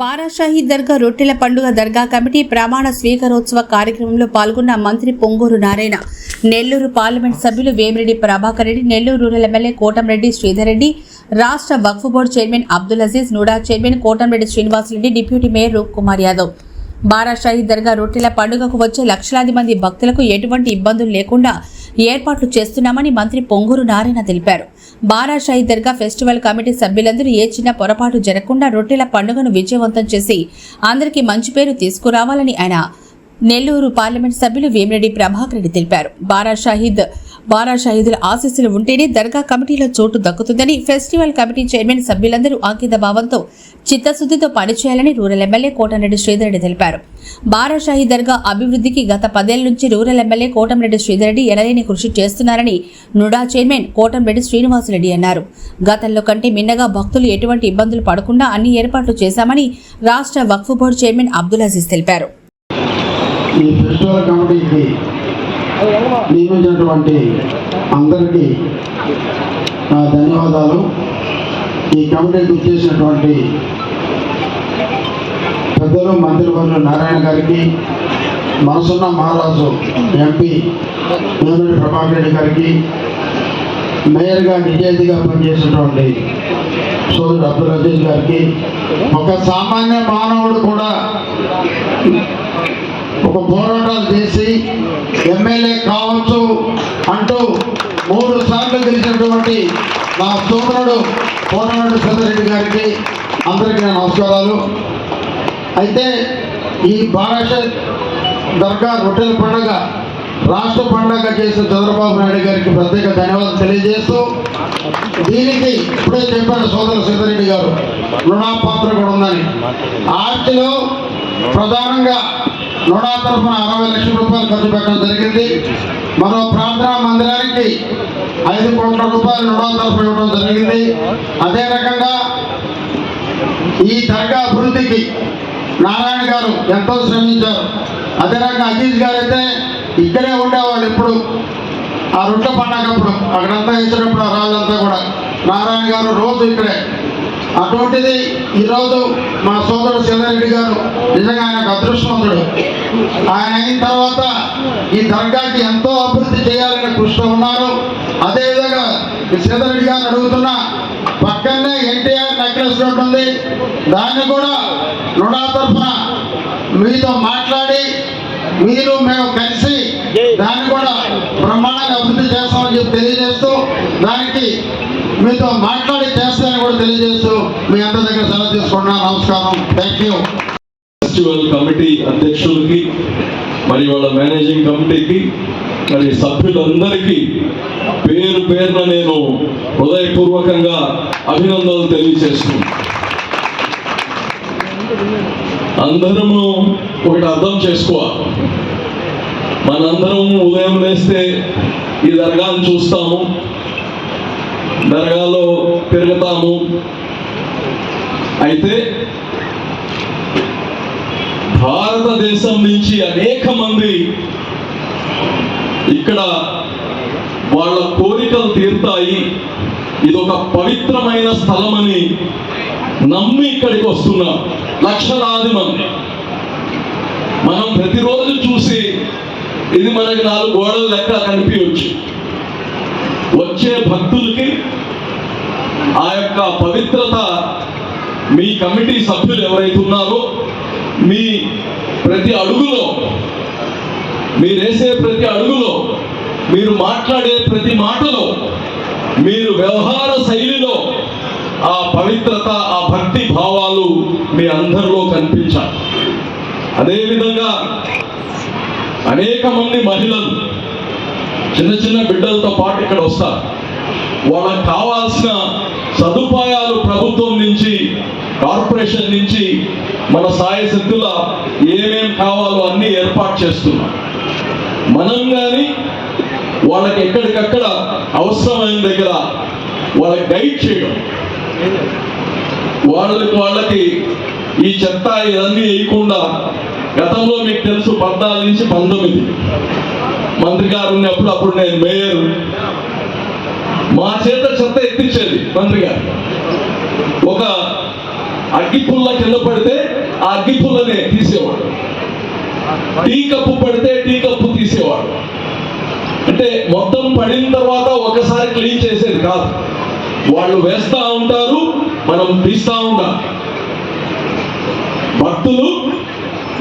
బారాషాహి దర్గా రొట్టెల పండుగ దర్గా కమిటీ ప్రమాణ స్వీకారోత్సవ కార్యక్రమంలో పాల్గొన్న మంత్రి పొంగూరు నారాయణ నెల్లూరు పార్లమెంట్ సభ్యులు వేమిరెడ్డి ప్రభాకర్ రెడ్డి నెల్లూరు రూరల్ ఎమ్మెల్యే కోటంరెడ్డి శ్రీధర్ రెడ్డి రాష్ట్ర వక్ఫ్ board chairman Abdul Aziz NUDA chairman Kotamreddy Srinivasareddy deputy mayor Roop Kumar Yadav. Barashahi Dargah రొట్టెల పండుగకు వచ్చే లక్షలాది మంది భక్తులకు ఎటువంటి ఇబ్బందులు లేకుండా ఏర్పాట్లు చేస్తున్నామని మంత్రి పొంగూరు నారాయణ తెలిపారు. బారాషాహి దర్గా ఫెస్టివల్ కమిటీ సభ్యులందరూ ఏ చిన్న పొరపాటు జరగకుండా రొట్టెల పండుగను విజయవంతం చేసి అందరికీ మంచి పేరు తీసుకురావాలని ఆయన నెల్లూరు పార్లమెంట్ సభ్యులు వేమిరెడ్డి ప్రభాకర్ రెడ్డి తెలిపారు. బారా షాహిద్ బారా షాహిదుల ఆశీస్సులు ఉంటేనే దర్గా కమిటీలో చోటు దక్కుతుందని ఫెస్టివల్ కమిటీ చైర్మన్ సభ్యులందరూ అంకిత భావంతో చిత్తశుద్ధితో పనిచేయాలని రూరల్ ఎమ్మెల్యే కోటంరెడ్డి శ్రీధరెడ్డి తెలిపారు. బారాషాహి దర్గా అభివృద్ధికి గత పదేళ్ళ నుంచి రూరల్ ఎమ్మెల్యే కోటంరెడ్డి శ్రీధరెడ్డి ఎనలేని కృషి చేస్తున్నారని నుడా చైర్మన్ కోటంరెడ్డి శ్రీనివాసరెడ్డి అన్నారు. గతంలో కంటే మిన్నగా భక్తులు ఎటువంటి ఇబ్బందులు పడకుండా అన్ని ఏర్పాట్లు చేశామని రాష్ట్ర వక్ఫ్ బోర్డు చైర్మన్ అబ్దుల్ అజీజ్ తెలిపారు. ఈ ఫెస్టివల్ కమిటీకి నియమించినటువంటి అందరికీ నా ధన్యవాదాలు. ఈ కమిటీకి వచ్చేసినటువంటి పెద్దలు మంత్రివర్యులు నారాయణ గారికి మనసున్న మహారాజు ఎంపీ వేమిరెడ్డి ప్రభాకర్ రెడ్డి గారికి మేయర్గా నిజాయితీగా పనిచేసినటువంటి సోదరుడు అబ్దుల్ అజీజ్ గారికి ఒక సామాన్య మానవుడు కూడా ఒక పోరాటాలు చేసి ఎమ్మెల్యే కావచ్చు అంటూ మూడు సార్లు గెలిచినటువంటి నా సోదరుడు కోనరెడ్డి పెద్దరెడ్డి గారికి అందరికీ నా నమస్కారాలు. అయితే ఈ భారత దర్గా రొట్టెల పండుగ రాష్ట్ర పండుగ చేసిన చంద్రబాబు నాయుడు గారికి ప్రత్యేక ధన్యవాదాలు తెలియజేస్తూ దీనికి ఇప్పుడే చెప్పాడు సోదరు సుందరెడ్డి గారు రుణాపాత్ర కూడా ఉందని. ఆర్టిలో ప్రధానంగా నోడా తరఫున అరవై లక్షల రూపాయలు ఖర్చు పెట్టడం జరిగింది. మరో ప్రార్థనా మందిరానికి ఐదు కోట్ల రూపాయలు నోడా తరఫున ఇవ్వడం జరిగింది. అదే రకంగా ఈ దర్గా అభివృద్ధికి నారాయణ గారు ఎంతో శ్రమించారు. అదే రకంగా అజీజ్ గారు అయితే ఇక్కడే ఉండేవాళ్ళు ఎప్పుడు. ఆ రొట్టె పండగప్పుడు అక్కడంతా వేసినప్పుడు ఆ రాళ్ళంతా కూడా. నారాయణ గారు రోజు ఇక్కడే. అటువంటిది ఈరోజు మా సోదరుడు సీతారెడ్డి గారు నిజంగా ఆయన అదృష్టవంతుడు. ఆయన అయిన తర్వాత ఈ దర్గాకి ఎంతో అభివృద్ధి చేయాలని కృషితో ఉన్నారు. అదేవిధంగా ఈ సీతారెడ్డి గారిని అడుగుతున్నా పక్కనే ఎన్టీఆర్ నెక్లెస్ రోడ్ ఉంది. దాన్ని కూడా నుడా తరఫున మీతో మాట్లాడి మీరు మేము కలిసి దాన్ని కూడా బ్రహ్మాండంగా అభివృద్ధి చేస్తామని చెప్పి తెలియజేస్తూ దానికి మీతో మాట్లాడి చేస్తాం కూడా తెలియజేస్తూ మీ అందరి దగ్గర సెలవు తీసుకుంటున్నాను నమస్కారం. థ్యాంక్ యూ ఫెస్టివల్ కమిటీ అధ్యక్షులకి మరి వాళ్ళ మేనేజింగ్ కమిటీకి మరి సభ్యులందరికీ పేరు పేరున నేను హృదయపూర్వకంగా అభినందనలు తెలియజేస్తున్నాను అందరము ఒకటి అర్థం చేసుకోవాలి మనందరం ఉదయం లేస్తే ఈ దర్గాను చూస్తాము. దర్గాలో పెరుగుతాము. అయితే భారతదేశం నుంచి అనేక మంది ఇక్కడ వాళ్ళ కోరికలు తీరుతాయి. ఇది ఒక పవిత్రమైన స్థలమని నమ్మి ఇక్కడికి వస్తున్నారు లక్షలాది మంది. మనం ప్రతిరోజు చూసి ఇది మనకి నాలుగు గోడల లెక్క కనిపించవచ్చు వచ్చే భక్తులకి ఆ యొక్క పవిత్రత మీ కమిటీ సభ్యులు ఎవరైతే ఉన్నారో మీ ప్రతి అడుగులో మీరేసే ప్రతి అడుగులో మీరు మాట్లాడే ప్రతి మాటలో మీరు వ్యవహార శైలిలో ఆ పవిత్రత ఆ భక్తి భావాలు మీ అందరిలో కనిపించాలి. అదేవిధంగా అనేక మంది మహిళలు చిన్న చిన్న బిడ్డలతో పాటు ఇక్కడ వస్తారు. వాళ్ళకి కావాల్సిన సదుపాయాలు ప్రభుత్వం నుంచి కార్పొరేషన్ నుంచి మన సాయ శక్తుల ఏమేం కావాలో అన్ని ఏర్పాటు చేస్తున్నాం. మనం కానీ వాళ్ళకి ఎక్కడికక్కడ అవసరమైన దగ్గర వాళ్ళకి గైడ్ చేయడం. వాళ్ళకి వాళ్ళకి ఈ చెత్త ఇవన్నీ వేయకుండా గతంలో మీకు తెలుసు పద్నాలుగు నుంచి పంతొమ్మిది. మంత్రి గారు ఉన్నప్పుడు అప్పుడు నేను మేయర్. మా చేత చెత్త ఎత్తించేది మంత్రి గారు. ఒక అగ్గిపుల్ల కింద పడితే ఆ అగ్గిపుల్లనే తీసేవాడు. టీ కప్పు పడితే టీ కప్పు తీసేవాడు. అంటే మొత్తం పడిన తర్వాత ఒకసారి క్లీన్ చేసేది కాదు. వాళ్ళు వేస్తా ఉంటారు మనం తీస్తా ఉంటాం భక్తులు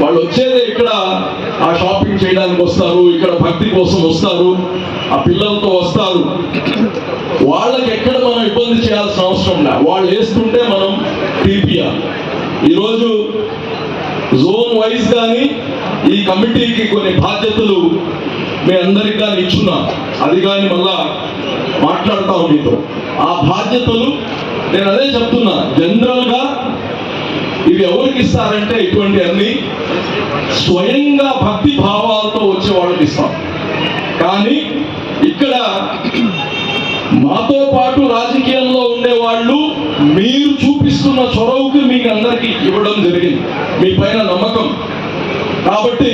వాళ్ళు వచ్చేదే ఇక్కడ ఆ షాపింగ్ చేయడానికి వస్తారు ఇక్కడ భక్తి కోసం వస్తారు ఆ పిల్లలతో వస్తారు. వాళ్ళకి ఎక్కడ మనం ఇబ్బంది చేయాల్సిన అవసరం లే. వాళ్ళు వేస్తుంటే మనం టీపీఆర్ ఈరోజు జోన్ వైజ్ కానీ ఈ కమిటీకి కొన్ని బాధ్యతలు మీ అందరికి కానీ ఇచ్చున్నా. అది కానీ మళ్ళా మాట్లాడతాం మీతో. ఆ బాధ్యతలు నేను అదే చెప్తున్నా. జనరల్ ఇవి ఎవరికి ఇస్తారంటే ఇటువంటి అన్ని స్వయంగా భక్తి భావాలతో వచ్చే వాళ్ళకి ఇస్తాం. కానీ ఇక్కడ మాతో పాటు రాజకీయంలో ఉండే వాళ్ళు మీరు చూపిస్తున్న చొరవకి మీకు అందరికీ ఇవ్వడం జరిగింది. మీ పైన నమ్మకం. కాబట్టి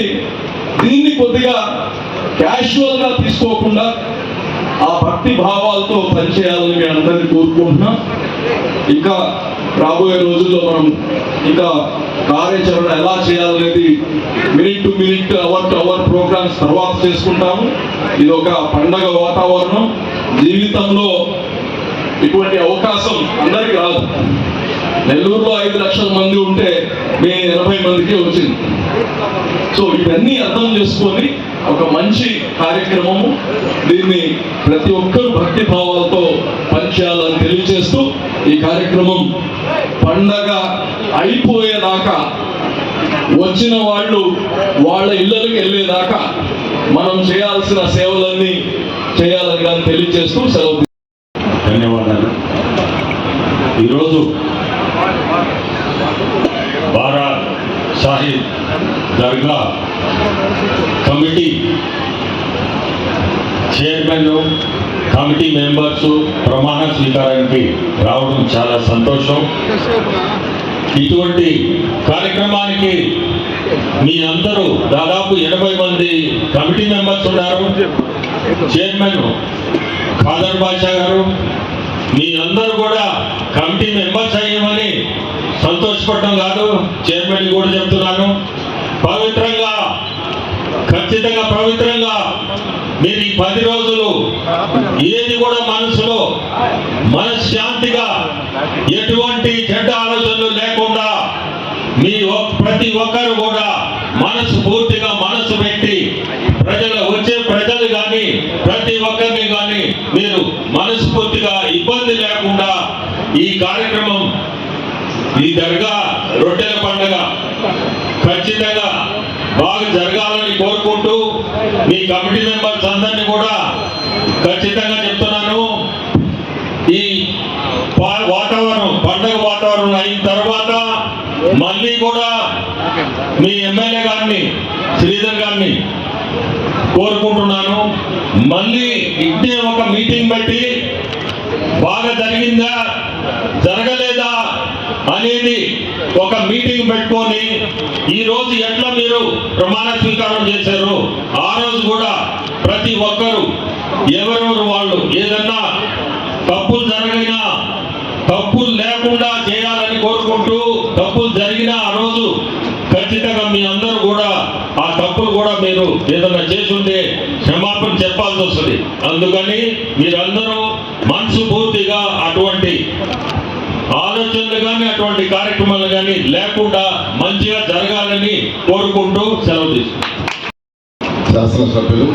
దీన్ని కొద్దిగా క్యాషువల్గా తీసుకోకుండా ఆ భక్తి భావాలతో పనిచేయాలని మీ అందరినీ కోరుకుంటున్నాం. ఇంకా రాబోయే రోజుల్లో మనం ఇంకా కార్యాచరణ ఎలా చేయాలనేది minute to minute hour to hour programmes తర్వాత చేసుకుంటాము. ఇది ఒక పండగ వాతావరణం. జీవితంలో ఇటువంటి అవకాశం అందరికీ రాదు. నెల్లూరులో ఐదు లక్షల మంది ఉంటే మే ఎనభై మందికి వచ్చింది. సో ఇవన్నీ అర్థం చేసుకొని ఒక మంచి కార్యక్రమము. దీన్ని ప్రతి ఒక్కరు భక్తి భావాలతో పనిచేయాలని తెలియజేస్తూ ఈ కార్యక్రమం పండగ అయిపోయేదాకా వచ్చిన వాళ్ళు వాళ్ళ ఇళ్ళకి వెళ్ళేదాకా మనం చేయాల్సిన సేవలన్నీ చేయాలని కానీ తెలియజేస్తూ సెలవు ధన్యవాదాలు. ఈరోజు Bara Sahib Dargah committee chairman committee members ప్రమాణ స్వీకారానికి రావడం చాలా సంతోషం. ఇటువంటి కార్యక్రమానికి మీ అందరూ దాదాపు ఎనభై మంది కమిటీ మెంబర్స్ ఉన్నారు. చైర్మన్ ఖాదర్ బాషా గారు మీ అందరూ కూడా కమిటీ మెంబర్స్ అయ్యామని సంతోషపడటం కాదు. చైర్మన్ కూడా చెప్తున్నాను. పవిత్రంగా ఖచ్చితంగా పవిత్రంగా మీరు ఈ పది రోజులు ఏది కూడా మనసులో మనశ్శాంతిగా ఎటువంటి చెడ్డ ఆలోచనలు లేకుండా మీ ఒక్- ప్రతి ఒక్కరు కూడా మనసు పూర్తిగా మనసు పెట్టి ప్రజలు వచ్చే ప్రజలు కానీ ప్రతి ఒక్కరిని కానీ మీరు మనస్ఫూర్తిగా ఇబ్బంది లేకుండా ఈ కార్యక్రమం ఈ దర్గా ఖచ్చితంగా బాగా జరగాలని కోరుకుంటూ మీ కమిటీ మెంబర్స్ అందరినీ కూడా ఖచ్చితంగా చెప్తున్నాను. ఈ వాతావరణం పండగ వాతావరణం అయిన తర్వాత మళ్ళీ కూడా మీ ఎమ్మెల్యే గారిని శ్రీధర్ గారిని కోరుకుంటున్నాను. మళ్ళీ ఇట్టే ఒక మీటింగ్ పెట్టి బాగా జరిగిందా జరగలేదా అనేది ఒక మీటింగ్ పెట్టుకొని ఈ రోజు ఎట్లా మీరు ప్రమాణ స్వీకారం చేశారు ఆ రోజు కూడా ప్రతి ఒక్కరు ఎవరెవరు వాళ్ళు ఏదన్నా తప్పులు జరిగినా తప్పులు లేకుండా చేయాలని కోరుకుంటూ తప్పులు జరిగినా ఆ రోజు ఖచ్చితంగా మీ అందరూ కూడా ఆ తప్పులు కూడా మీరు ఏదైనా చేసుంటే క్షమాపణ చెప్పాల్సి వస్తుంది. అందుకని మీరందరూ మనసు పూర్తిగా అటువంటి ఆలోచనలు కానీ అటువంటి కార్యక్రమాలు కానీ లేకుండా మంచిగా జరగాలని కోరుకుంటూ సెలవు తీసుకుంటాం శాసనసభ్యులు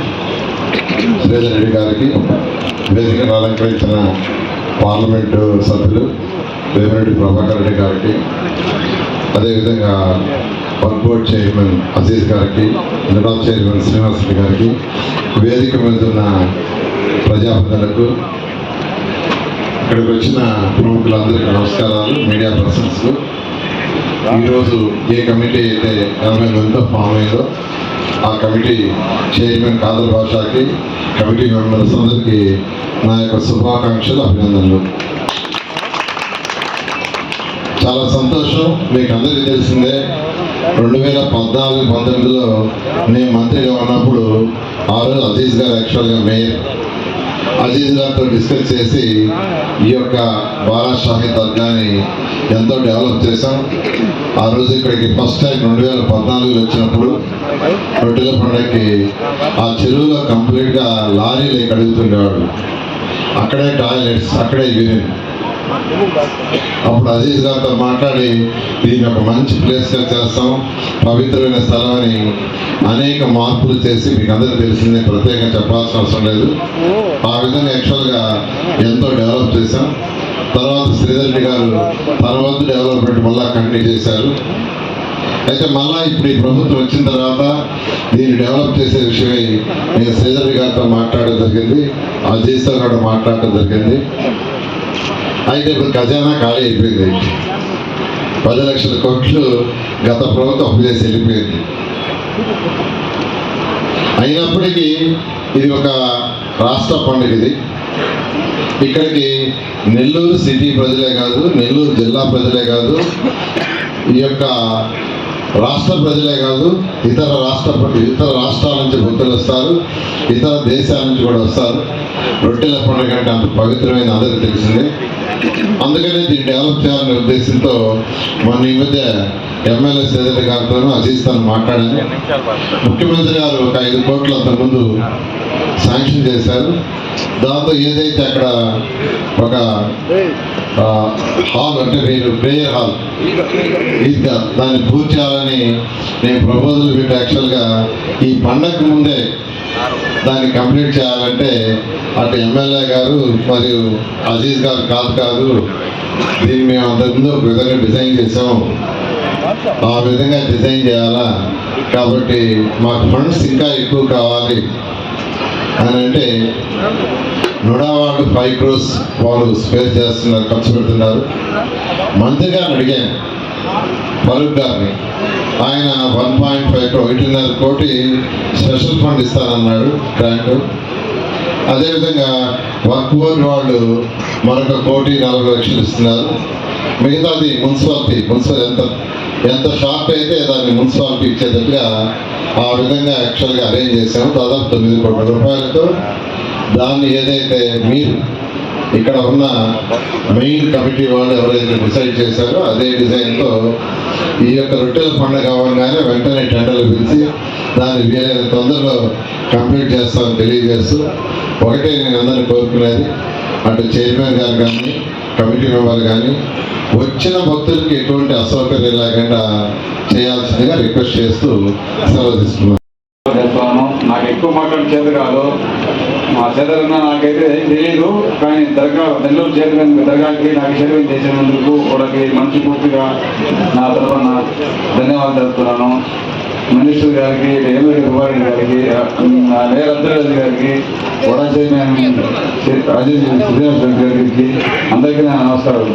శ్రీధర్ రెడ్డి గారికి వేదికను అలంకరించిన పార్లమెంటు సభ్యులు వేమిరెడ్డి ప్రభాకర్ రెడ్డి గారికి అదేవిధంగా వర్క్ బోర్డ్ చైర్మన్ అజీజ్ గారికి జనరల్ చైర్మన్ శ్రీనివాసరెడ్డి గారికి వేదిక మీద ఉన్న ప్రజాప్రతినిధులకు ఇక్కడికి వచ్చిన ప్రముఖులందరికీ నమస్కారాలు మీడియా పర్సన్స్. ఈరోజు ఏ కమిటీ అయితే ఎనభై మందితో ఫామ్ అయిందో ఆ కమిటీ చైర్మన్ కాదర్ భాషకి కమిటీ మెంబర్స్ అందరికీ నా యొక్క శుభాకాంక్షలు అభినందనలు. చాలా సంతోషం మీకు అందరికీ తెలిసిందే రెండు వేల పద్నాలుగు పంతొమ్మిదిలో నేను మంత్రిగా ఉన్నప్పుడు ఆ రోజు అజీజ్ గారు యాక్చువల్గా మేయర్. అజీజ్ గారితో డిస్కస్ చేసి ఈ యొక్క బాలాషాహి దర్గాని ఎంతో డెవలప్ చేశాం. ఆ రోజు ఇక్కడికి ఫస్ట్ టైం రెండు వేల పద్నాలుగులో వచ్చినప్పుడు రొట్టెల పండుగకి ఆ చెరువులో కంప్లీట్గా లారీలు కడుగుతుండేవాడు అక్కడే టాయిలెట్స్ అక్కడే యూనిట్ అప్పుడు అజీజ్ గారితో మాట్లాడి దీన్ని ఒక మంచి ప్లేస్గా చేస్తాం. పవిత్రమైన స్థలాన్ని అనేక మార్పులు చేసి మీకు అందరికీ తెలిసిందే. ప్రత్యేకంగా చెప్పాల్సిన అవసరం లేదు. ఆ విధంగా యాక్చువల్గా ఎంతో డెవలప్ చేశాం. తర్వాత శ్రీధర్ గారు తర్వాత డెవలప్మెంట్ మళ్ళా కంటిన్యూ చేశారు. అయితే మళ్ళా ఇప్పుడు ఈ ప్రభుత్వం వచ్చిన తర్వాత దీన్ని డెవలప్ చేసే విషయమై నేను శ్రీధర్ గారితో మాట్లాడడం జరిగింది. అజీజ్తో కూడా మాట్లాడడం జరిగింది. అయితే ఇప్పుడు ఖజానా ఖాళీ అయిపోయింది. పది లక్షల కోట్లు గత ప్రభుత్వం అప్పు చేసి వెళ్ళిపోయింది. అయినప్పటికీ ఇది ఒక రాష్ట్ర పండుగ ఇది. ఇక్కడికి నెల్లూరు సిటీ ప్రజలే కాదు నెల్లూరు జిల్లా ప్రజలే కాదు ఈ యొక్క రాష్ట్ర ప్రజలే కాదు ఇతర రాష్ట్ర ఇతర రాష్ట్రాల నుంచి భక్తులు వస్తారు ఇతర దేశాల నుంచి కూడా వస్తారు. రొట్టెల పండుగ అంటే అంత పవిత్రమైన అందరికీ తెలిసిందే. అందుకనే దీన్ని డెవలప్ చేయాలనే ఉద్దేశంతో మొన్న ఈ మధ్య ఎమ్మెల్యే శ్రీధర్ గారితోనూ అజీస్తాను మాట్లాడాను ముఖ్యమంత్రి గారు ఒక ఐదు కోట్లు అంతకుముందు శాంక్షన్ చేశారు. దాంతో ఏదైతే అక్కడ ఒక హాల్ అంటే మీరు ప్రేయర్ హాల్ ఈద్గా దాన్ని పూర్తి చేయాలని నేను ప్రపోజల్ పెట్టి. యాక్చువల్గా ఈ పండగకు ముందే దాన్ని కంప్లీట్ చేయాలంటే అటు ఎమ్మెల్యే గారు మరియు అజీజ్ గారు కాదు కాదు దీన్ని మేము అంతకుముందు ఒక విధంగా డిజైన్ చేసాం ఆ విధంగా డిజైన్ చేయాలా? కాబట్టి మాకు ఫండ్స్ ఇంకా ఎక్కువ కావాలి. అని అంటే నుడా వాళ్ళు ఫైవ్ క్రోర్స్ వాళ్ళు స్పేర్ చేస్తున్నారు ఖర్చు పెడుతున్నారు. మంత్రి గారిని అడిగాను ఫరూక్ గారిని. ఆయన వన్ పాయింట్ ఫైవ్ ఒకటిన్నర కోటి స్పెషల్ ఫండ్ ఇస్తానన్నాడు గ్రాంట్ అదేవిధంగా వర్క్ బోర్డ్ వాళ్ళు మరొక కోటి నలభై లక్షలు ఇస్తున్నారు. మిగతాది మున్సిపాలిటీ మున్సిపల్ ఎంత ఎంత షార్ట్ అయితే దాన్ని మున్సిపాలిటీ ఇచ్చేటట్టుగా ఆ విధంగా యాక్చువల్గా అరేంజ్ చేసాము దాదాపు తొమ్మిది కోట్ల రూపాయలతో దాన్ని ఏదైతే మీరు ఇక్కడ ఉన్న మెయిన్ కమిటీ వాళ్ళు ఎవరైతే డిసైడ్ చేశారో అదే డిజైన్తో ఈ యొక్క రొట్టెల పండుగ అవ్వగానే వెంటనే టెండర్లు పిలిచి దాన్ని వీలైన తొందరలో కంప్లీట్ చేస్తామని తెలియజేస్తూ ఒకటే నేను అందరిని కోరుకునేది. అటు చైర్మన్ గారు కానీ కమిటీ మెంబర్ కానీ వచ్చిన భక్తులకి ఎటువంటి అసౌకర్యం లేకుండా చేయాల్సిందిగా రిక్వెస్ట్ చేస్తూ సెలవు తీసుకున్నాను నాకు ఎక్కువ మాట్లాడి చేతి కాదు. మా చేతలున్న నాకైతే తెలియదు కానీ దర్గా నెల్లూరు చేరిన దర్గాకి నాకు సేవ చేసినందుకు వాళ్ళకి మంచి పూర్తిగా నా తరఫున ధన్యవాదాలు తెలుపుతున్నాను. మినిస్టర్ గారికి ఎమ్మెల్యే కుమారి గారికి లేర్ గారికి వడ చైర్మన్ అజయ్ శ్రీనివాస్ గారికి అందరికీ నా నమస్కారం